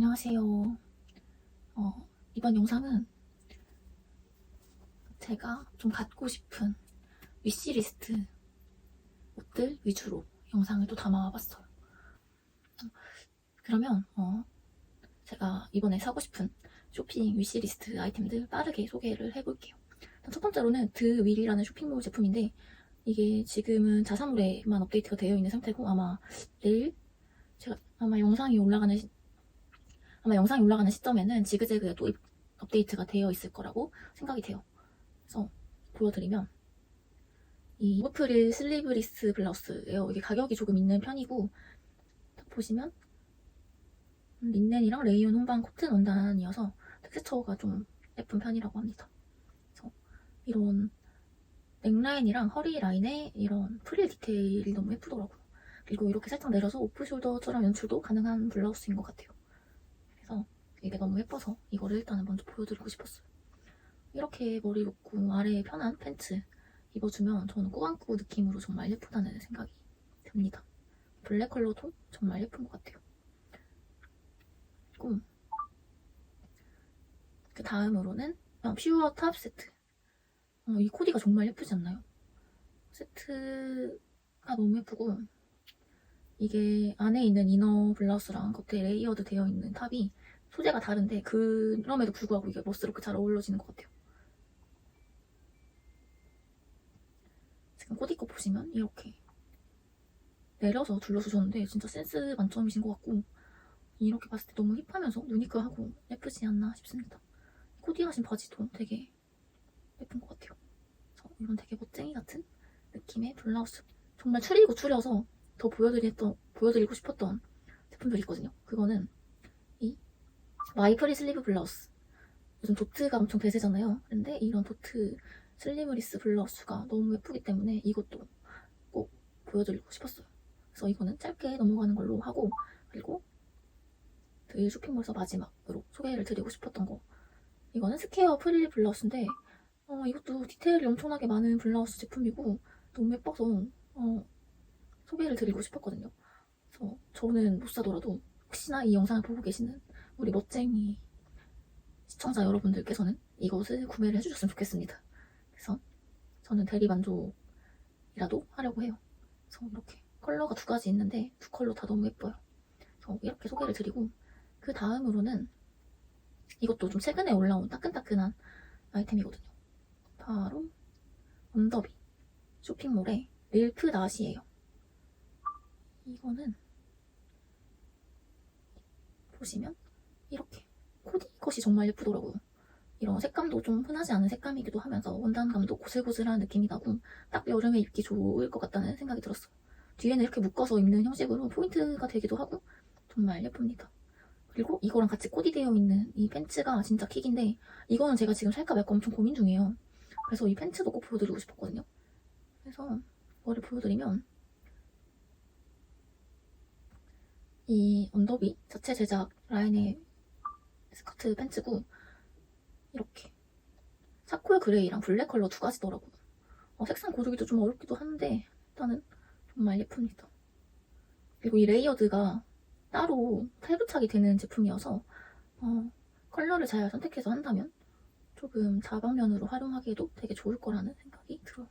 안녕하세요. 어, 이번 영상은 제가 좀 갖고 싶은 위시리스트 옷들 위주로 영상을 또 담아봤어요. 그러면 어, 제가 이번에 사고 싶은 쇼핑 위시리스트 아이템들 빠르게 소개를 해볼게요. 첫 번째로는 드윌이라는 쇼핑몰 제품인데 이게 지금은 자사몰에만 업데이트가 되어 있는 상태고 아마 내일 제가 아마 영상이 올라가는 시- 아마 영상이 올라가는 시점에는 지그재그에 또 입- 업데이트가 되어 있을 거라고 생각이 돼요. 그래서 보여드리면 이 이브프릴 슬리브리스 블라우스예요. 이게 가격이 조금 있는 편이고 딱 보시면 음, 린넨이랑 레이온 혼방 코튼 원단이어서 텍스처가 좀 예쁜 편이라고 합니다. 그래서 이런 넥라인이랑 허리 라인에 이런 프릴 디테일이 너무 예쁘더라고요. 그리고 이렇게 살짝 내려서 오프숄더처럼 연출도 가능한 블라우스인 것 같아요. 이게 너무 예뻐서 이거를 일단은 먼저 보여드리고 싶었어요. 이렇게 머리 묶고 아래에 편한 팬츠 입어주면 저는 꾸안꾸 느낌으로 정말 예쁘다는 생각이 듭니다. 블랙 컬러도 정말 예쁜 것 같아요. 그리고 그 다음으로는 어, 퓨어 탑 세트. 어, 이 코디가 정말 예쁘지 않나요? 세트가 너무 예쁘고 이게 안에 있는 이너 블라우스랑 겉에 레이어드 되어 있는 탑이 소재가 다른데 그럼에도 불구하고 이게 멋스럽게 잘 어울려지는 것 같아요. 지금 코디 거 보시면 이렇게 내려서 둘러주셨는데 진짜 센스 만점이신 것 같고 이렇게 봤을 때 너무 힙하면서 유니크하고 예쁘지 않나 싶습니다. 코디 하신 바지도 되게 예쁜 것 같아요. 이런 되게 멋쟁이 같은 느낌의 블라우스 정말 추리고 추려서 더 보여드리고 싶었던 제품들이 있거든요. 그거는 이 마이프리 슬리브 블라우스. 요즘 도트가 엄청 대세잖아요. 근데 이런 도트 슬리브리스 블라우스가 너무 예쁘기 때문에 이것도 꼭 보여드리고 싶었어요. 그래서 이거는 짧게 넘어가는 걸로 하고 그리고 그 쇼핑몰에서 마지막으로 소개를 드리고 싶었던 거 이거는 스퀘어 프릴 블라우스인데 어, 이것도 디테일이 엄청나게 많은 블라우스 제품이고 너무 예뻐서 어, 소개를 드리고 싶었거든요. 그래서 저는 못 사더라도 혹시나 이 영상을 보고 계시는 우리 멋쟁이 시청자 여러분들께서는 이것을 구매를 해주셨으면 좋겠습니다. 그래서 저는 대리 만족이라도 하려고 해요. 그래서 이렇게 컬러가 두 가지 있는데 두 컬러 다 너무 예뻐요. 그래서 이렇게 소개를 드리고 그 다음으로는 이것도 좀 최근에 올라온 따끈따끈한 아이템이거든요. 바로 언더비 쇼핑몰의 릴프 낫이에요. 이거는 보시면 이렇게 코디 컷이 정말 예쁘더라고요. 이런 색감도 좀 흔하지 않은 색감이기도 하면서 원단감도 고슬고슬한 느낌이 나고 딱 여름에 입기 좋을 것 같다는 생각이 들었어요. 뒤에는 이렇게 묶어서 입는 형식으로 포인트가 되기도 하고 정말 예쁩니다. 그리고 이거랑 같이 코디되어 있는 이 팬츠가 진짜 킥인데 이거는 제가 지금 살까 말까 엄청 고민 중이에요. 그래서 이 팬츠도 꼭 보여드리고 싶었거든요. 그래서 이거를 보여드리면 이 언더비 자체 제작 라인의 스커트 팬츠고 이렇게 차콜 그레이랑 블랙 컬러 두 가지더라고요. 어, 색상 고르기도 좀 어렵기도 한데 일단은 정말 예쁩니다. 그리고 이 레이어드가 따로 탈부착이 되는 제품이어서 어, 컬러를 잘 선택해서 한다면 조금 다방면으로 활용하기에도 되게 좋을 거라는 생각이 들어요.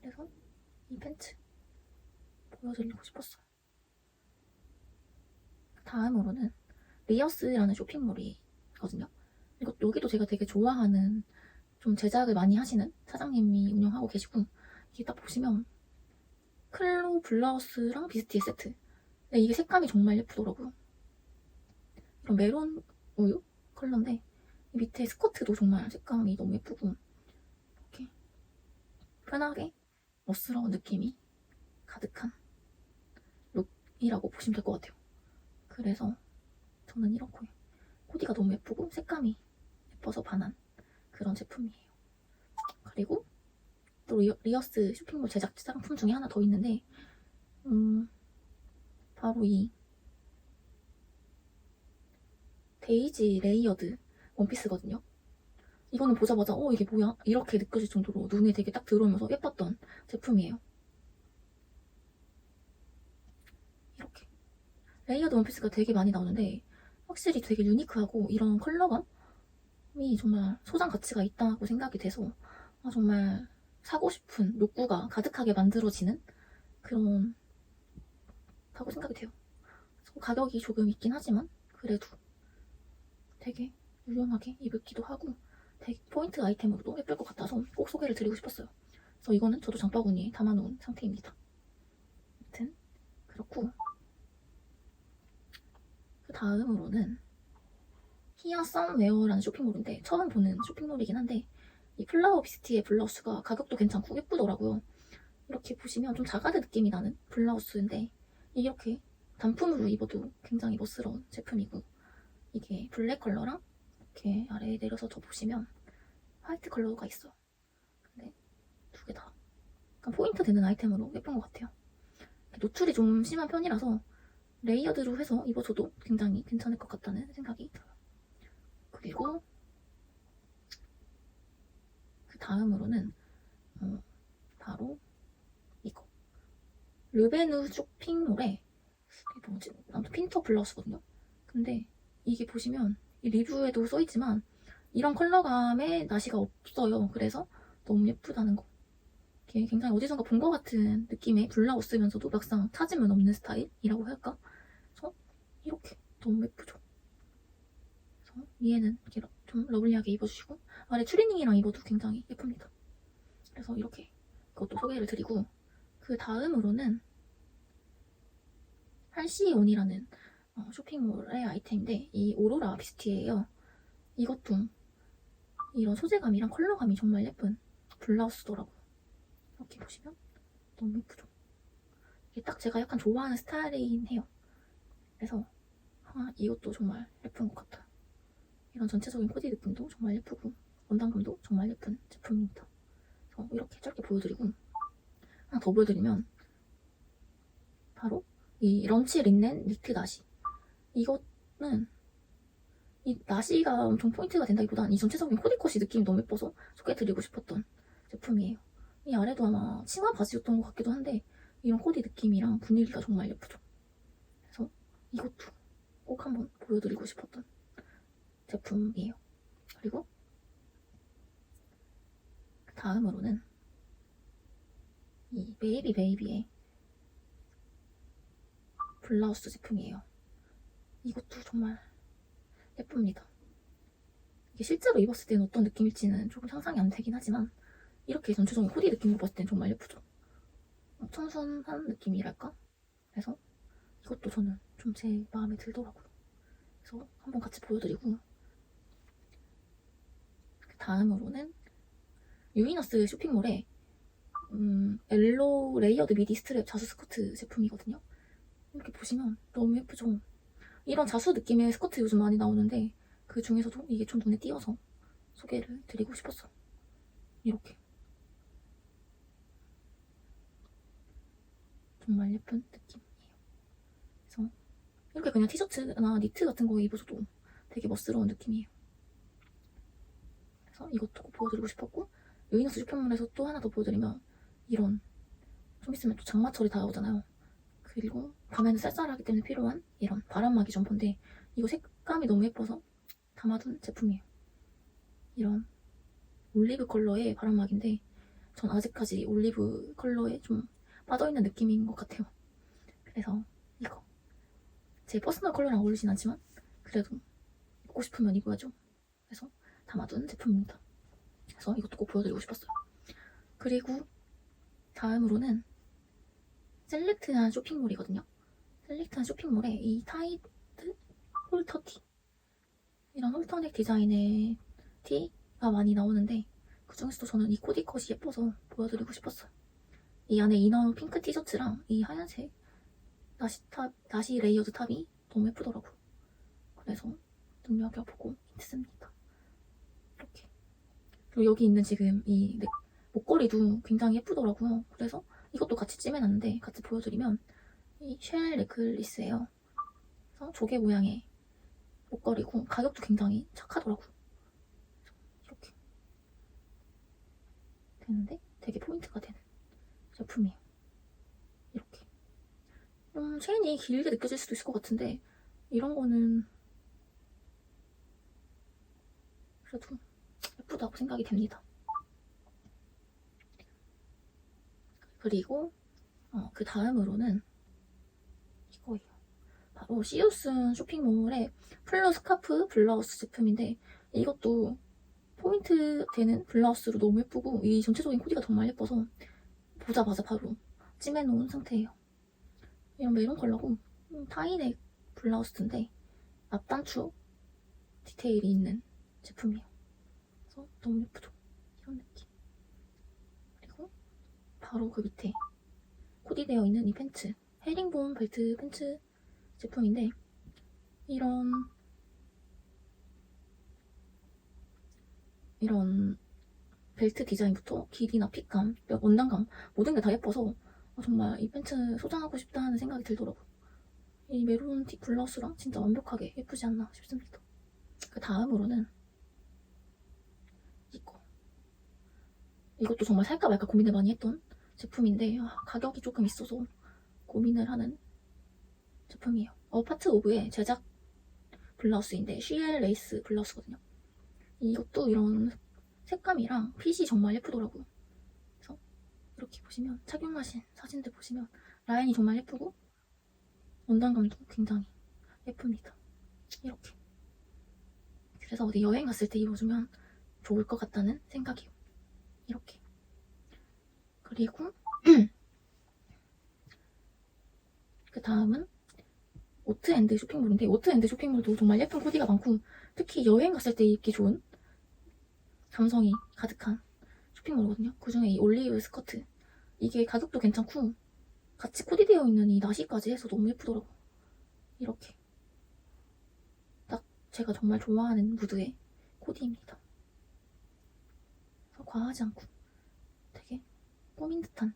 그래서 이 팬츠 보여드리고 싶었어요. 다음으로는 리어스라는 쇼핑몰이 있거든요. 이거 여기도 제가 되게 좋아하는 좀 제작을 많이 하시는 사장님이 운영하고 계시고 이게 딱 보시면 클로 블라우스랑 비스티의 세트. 네, 이게 색감이 정말 예쁘더라고요. 이런 메론 우유 컬러인데 이 밑에 스커트도 정말 색감이 너무 예쁘고 이렇게 편하게 멋스러운 느낌이 가득한 룩이라고 보시면 될 것 같아요. 그래서 저는 이렇게 코디가 너무 예쁘고 색감이 예뻐서 반한 그런 제품이에요. 그리고 또 리어, 리어스 쇼핑몰 제작 상품 중에 하나 더 있는데 음, 바로 이 데이지 레이어드 원피스거든요. 이거는 보자마자 어 이게 뭐야 이렇게 느껴질 정도로 눈에 되게 딱 들어오면서 예뻤던 제품이에요. 이렇게 레이어드 원피스가 되게 많이 나오는데 확실히 되게 유니크하고 이런 컬러감이 정말 소장 가치가 있다고 생각이 돼서 아, 정말 사고 싶은 욕구가 가득하게 만들어지는 그런 다고 생각이 돼요. 가격이 조금 있긴 하지만 그래도 되게 유용하게 입을기도 하고 되게 포인트 아이템으로도 예쁠 것 같아서 꼭 소개를 드리고 싶었어요. 그래서 이거는 저도 장바구니에 담아놓은 상태입니다. 아무튼 그렇고 그 다음으로는 히어 썸웨어라는 쇼핑몰인데 처음 보는 쇼핑몰이긴 한데 이 플라워 비스티의 블라우스가 가격도 괜찮고 예쁘더라고요. 이렇게 보시면 좀 자가드 느낌이 나는 블라우스인데 이렇게 단품으로 입어도 굉장히 멋스러운 제품이고 이게 블랙 컬러랑 이렇게 아래에 내려서 더 보시면 화이트 컬러가 있어요. 근데 두 개 다 약간 포인트 되는 아이템으로 예쁜 것 같아요. 노출이 좀 심한 편이라서 레이어드로 해서 입어줘도 굉장히 괜찮을 것 같다는 생각이 들어요. 그리고 그 다음으로는 어, 바로 이거 르베누 쇼핑몰에 이게 뭐지? 아무튼 핀터 블라우스거든요. 근데 이게 보시면 이 리뷰에도 써있지만 이런 컬러감의 나시가 없어요. 그래서 너무 예쁘다는 거. 굉장히 어디선가 본 것 같은 느낌의 블라우스면서도 막상 찾으면 없는 스타일이라고 할까? 이렇게 너무 예쁘죠. 그래서 위에는 이렇게 러- 좀 러블리하게 입어주시고 아래 추리닝이랑 입어도 굉장히 예쁩니다. 그래서 이렇게 그것도 소개를 드리고 그 다음으로는 한시온이라는 어, 쇼핑몰의 아이템인데 이 오로라 비스티예요. 이것도 이런 소재감이랑 컬러감이 정말 예쁜 블라우스더라고요. 이렇게 보시면 너무 예쁘죠? 이게 딱 제가 약간 좋아하는 스타일이긴 해요. 그래서 아, 이것도 정말 예쁜 것 같아요. 이런 전체적인 코디 느낌도 정말 예쁘고 원단감도 정말 예쁜 제품입니다. 이렇게 짧게 보여드리고 하나 더 보여드리면 바로 이 런치 린넨 니트 나시 이거는 이 나시가 엄청 포인트가 된다기보단 이 전체적인 코디컷이 느낌이 너무 예뻐서 소개해드리고 싶었던 제품이에요. 이 아래도 아마 치마 바지였던 것 같기도 한데 이런 코디 느낌이랑 분위기가 정말 예쁘죠. 그래서 이것도 꼭 한번 보여드리고 싶었던 제품이에요. 그리고 그 다음으로는 이 베이비 베이비의 블라우스 제품이에요. 이것도 정말 예쁩니다. 이게 실제로 입었을 때는 어떤 느낌일지는 조금 상상이 안 되긴 하지만 이렇게 전체적인 코디 느낌으로 봤을 때는 정말 예쁘죠. 어, 청순한 느낌이랄까? 그래서 이것도 저는 좀 제 마음에 들더라고요. 그래서 한번 같이 보여드리고 그 다음으로는 유이너스 쇼핑몰에 음, 엘로 레이어드 미디 스트랩 자수 스커트 제품이거든요. 이렇게 보시면 너무 예쁘죠? 이런 자수 느낌의 스커트 요즘 많이 나오는데 그 중에서도 이게 좀 눈에 띄어서 소개를 드리고 싶었어요. 이렇게 정말 예쁜. 그래서 이렇게 그냥 티셔츠나 니트 같은 거 입어줘도 되게 멋스러운 느낌이에요. 그래서 이것도 꼭 보여드리고 싶었고 유이너스 쇼핑몰에서 또 하나 더 보여드리면 이런 좀 있으면 또 장마철이 다가오잖아요. 그리고 밤에는 쌀쌀하기 때문에 필요한 이런 바람막이 점퍼인데 이거 색감이 너무 예뻐서 담아둔 제품이에요. 이런 올리브 컬러의 바람막인데 전 아직까지 올리브 컬러에 좀 빠져있는 느낌인 것 같아요. 그래서 제 퍼스널 컬러랑 어울리진 않지만 그래도 입고 싶으면 입어야죠. 그래서 담아둔 제품입니다. 그래서 이것도 꼭 보여드리고 싶었어요. 그리고 다음으로는 셀렉트한 쇼핑몰이거든요. 셀렉트한 쇼핑몰에 이 타이드 홀터티 이런 홀터넥 디자인의 티가 많이 나오는데 그 중에서도 저는 이 코디컷이 예뻐서 보여드리고 싶었어요. 이 안에 이너 핑크 티셔츠랑 이 하얀색 나시 탑, 나시 레이어드 탑이 너무 예쁘더라고요. 그래서 눈여겨보고 있습니다. 이렇게. 그리고 여기 있는 지금 이 넥- 목걸이도 굉장히 예쁘더라고요. 그래서 이것도 같이 찜해놨는데 같이 보여드리면 이쉘 넥클리스예요. 그래서 조개 모양의 목걸이고 가격도 굉장히 착하더라고요. 이렇게 되는데 되게 포인트가 되는 제품이에요. 좀 체인이 길게 느껴질 수도 있을 것 같은데 이런 거는 그래도 예쁘다고 생각이 됩니다. 그리고 어, 그 다음으로는 이거예요. 바로 시우슨 쇼핑몰의 플러 스카프 블라우스 제품인데 이것도 포인트 되는 블라우스로 너무 예쁘고 이 전체적인 코디가 정말 예뻐서 보자마자 바로 찜해놓은 상태예요. 이런 메론 컬러고 음, 타이넥 블라우스인데 앞단추 디테일이 있는 제품이에요. 그래서 너무 예쁘죠? 이런 느낌. 그리고 바로 그 밑에 코디되어 있는 이 팬츠 헤링본 벨트 팬츠 제품인데 이런 이런 벨트 디자인부터 길이나 핏감, 원단감 모든 게 다 예뻐서 아, 정말 이 팬츠 소장하고 싶다 하는 생각이 들더라고요. 이 메론 티 블라우스랑 진짜 완벽하게 예쁘지 않나 싶습니다. 그 다음으로는 이거. 이것도 정말 살까 말까 고민을 많이 했던 제품인데 아, 가격이 조금 있어서 고민을 하는 제품이에요. 어, 파트 오브의 제작 블라우스인데 쉬엘 레이스 블라우스거든요. 이것도 이런 색감이랑 핏이 정말 예쁘더라고요. 이렇게 보시면 착용하신 사진들 보시면 라인이 정말 예쁘고 원단감도 굉장히 예쁩니다. 이렇게. 그래서 어디 여행 갔을 때 입어주면 좋을 것 같다는 생각이요. 이렇게. 그리고 그 다음은 오트앤드 쇼핑몰인데 오트앤드 쇼핑몰도 정말 예쁜 코디가 많고 특히 여행 갔을 때 입기 좋은 감성이 가득한 쇼핑몰이거든요. 그중에 이 올리브 스커트 이게 가격도 괜찮고 같이 코디되어 있는 이 나시까지 해서 너무 예쁘더라고. 이렇게 딱 제가 정말 좋아하는 무드의 코디입니다. 과하지 않고 되게 꾸민 듯한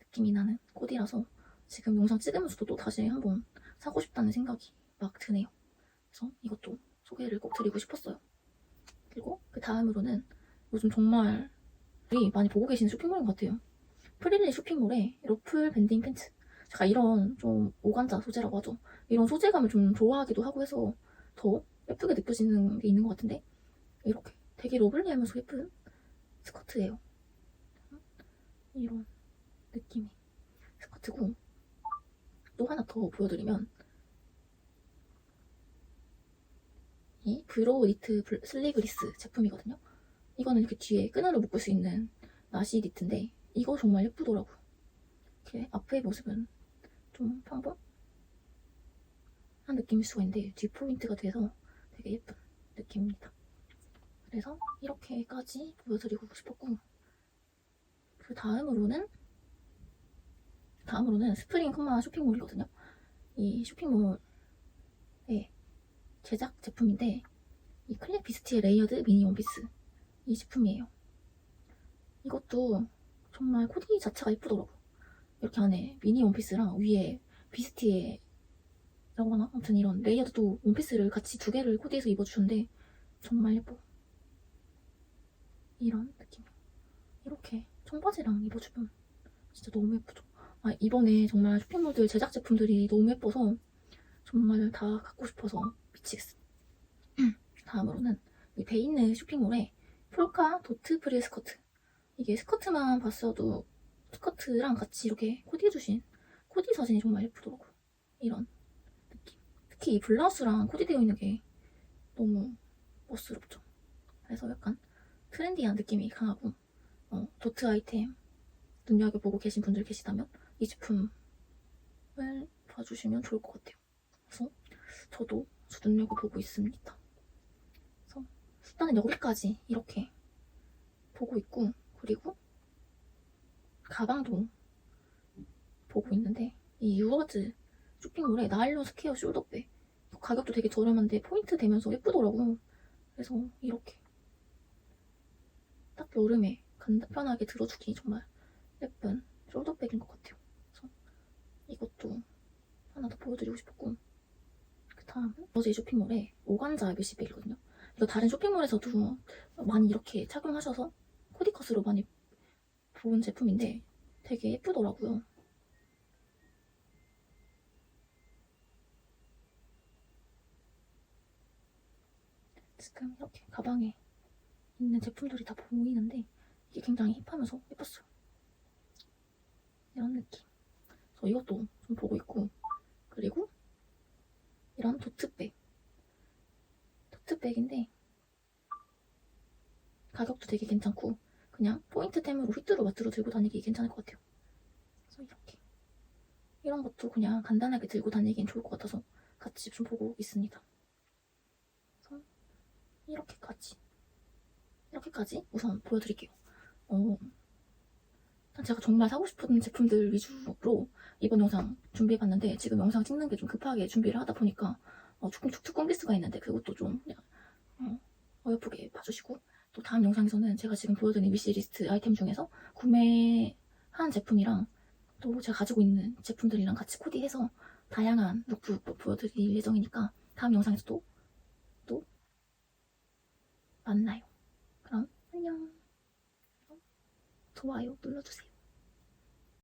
느낌이 나는 코디라서 지금 영상 찍으면서도 또 다시 한번 사고 싶다는 생각이 막 드네요. 그래서 이것도 소개를 꼭 드리고 싶었어요. 그리고 그 다음으로는 요즘 정말 많이 보고 계시는 쇼핑몰인 것 같아요. 프릴리 쇼핑몰의 러플 밴딩 팬츠. 제가 이런 좀 오간자 소재라고 하죠. 이런 소재감을 좀 좋아하기도 하고 해서 더 예쁘게 느껴지는 게 있는 것 같은데 이렇게 되게 러블리하면서 예쁜 스커트예요. 이런 느낌의 스커트고 또 하나 더 보여드리면 이 브로우 니트 블- 슬리브리스 제품이거든요. 이거는 이렇게 뒤에 끈으로 묶을 수 있는 나시 니트인데 이거 정말 예쁘더라고요. 이렇게 앞의 모습은 좀 평범한 느낌일 수가 있는데 뒤 포인트가 돼서 되게 예쁜 느낌입니다. 그래서 이렇게까지 보여드리고 싶었고 그 다음으로는 다음으로는 스프링 컴마 쇼핑몰이거든요. 이 쇼핑몰의 제작 제품인데 이 클립 비스티의 레이어드 미니 원피스 이 제품이에요. 이것도 정말 코디 자체가 예쁘더라고. 이렇게 안에 미니 원피스랑 위에 비스티에 라고 하나? 아무튼 이런 레이어드도 원피스를 같이 두 개를 코디해서 입어주는데 정말 예뻐. 이런 느낌. 이렇게 청바지랑 입어주면 진짜 너무 예쁘죠. 아, 이번에 정말 쇼핑몰들 제작 제품들이 너무 예뻐서 정말 다 갖고 싶어서 미치겠어. 다음으로는 이 베인느 쇼핑몰 의 폴카 도트 프릴 스커트. 이게 스커트만 봤어도 스커트랑 같이 이렇게 코디해주신 코디 사진이 정말 예쁘더라고. 이런 느낌. 특히 이 블라우스랑 코디되어 있는 게 너무 멋스럽죠. 그래서 약간 트렌디한 느낌이 강하고 어, 도트 아이템 눈여겨보고 계신 분들 계시다면 이 제품을 봐주시면 좋을 것 같아요. 그래서 저도 눈여겨보고 있습니다. 일단은 여기까지 이렇게 보고 있고 그리고 가방도 보고 있는데 이 유어즈 쇼핑몰에 나일론 스퀘어 숄더백 가격도 되게 저렴한데 포인트 되면서 예쁘더라고요. 그래서 이렇게 딱 여름에 간편하게 들어주기 정말 예쁜 숄더백인 것 같아요. 그래서 이것도 하나 더 보여드리고 싶었고 그 다음은 어제 쇼핑몰에 오간자 뮤시백이거든요. 이거 다른 쇼핑몰에서도 많이 이렇게 착용하셔서 코디컷으로 많이 본 제품인데 되게 예쁘더라고요. 지금 이렇게 가방에 있는 제품들이 다 보이는데 이게 굉장히 힙하면서 예뻤어요. 이런 느낌. 그래서 이것도 좀 보고 있고 그리고 이런 도트백. 도트백인데 가격도 되게 괜찮고 그냥 포인트템으로 휘뚜루 마뚜루 들고 다니기 괜찮을 것 같아요. 그래서 이렇게 이런 것도 그냥 간단하게 들고 다니기엔 좋을 것 같아서 같이 좀 보고 있습니다. 그래서 이렇게까지 이렇게까지 우선 보여드릴게요. 어, 제가 정말 사고 싶은 제품들 위주로 이번 영상 준비해봤는데 지금 영상 찍는 게 좀 급하게 준비를 하다 보니까 어, 조금 툭툭 끊길 수가 있는데 그것도 좀 그냥 어, 어여쁘게 봐주시고 또 다음 영상에서는 제가 지금 보여드린 위시리스트 아이템 중에서 구매한 제품이랑 또 제가 가지고 있는 제품들이랑 같이 코디해서 다양한 룩북 뭐 보여드릴 예정이니까 다음 영상에서도 또 만나요. 그럼 안녕. 좋아요 눌러주세요.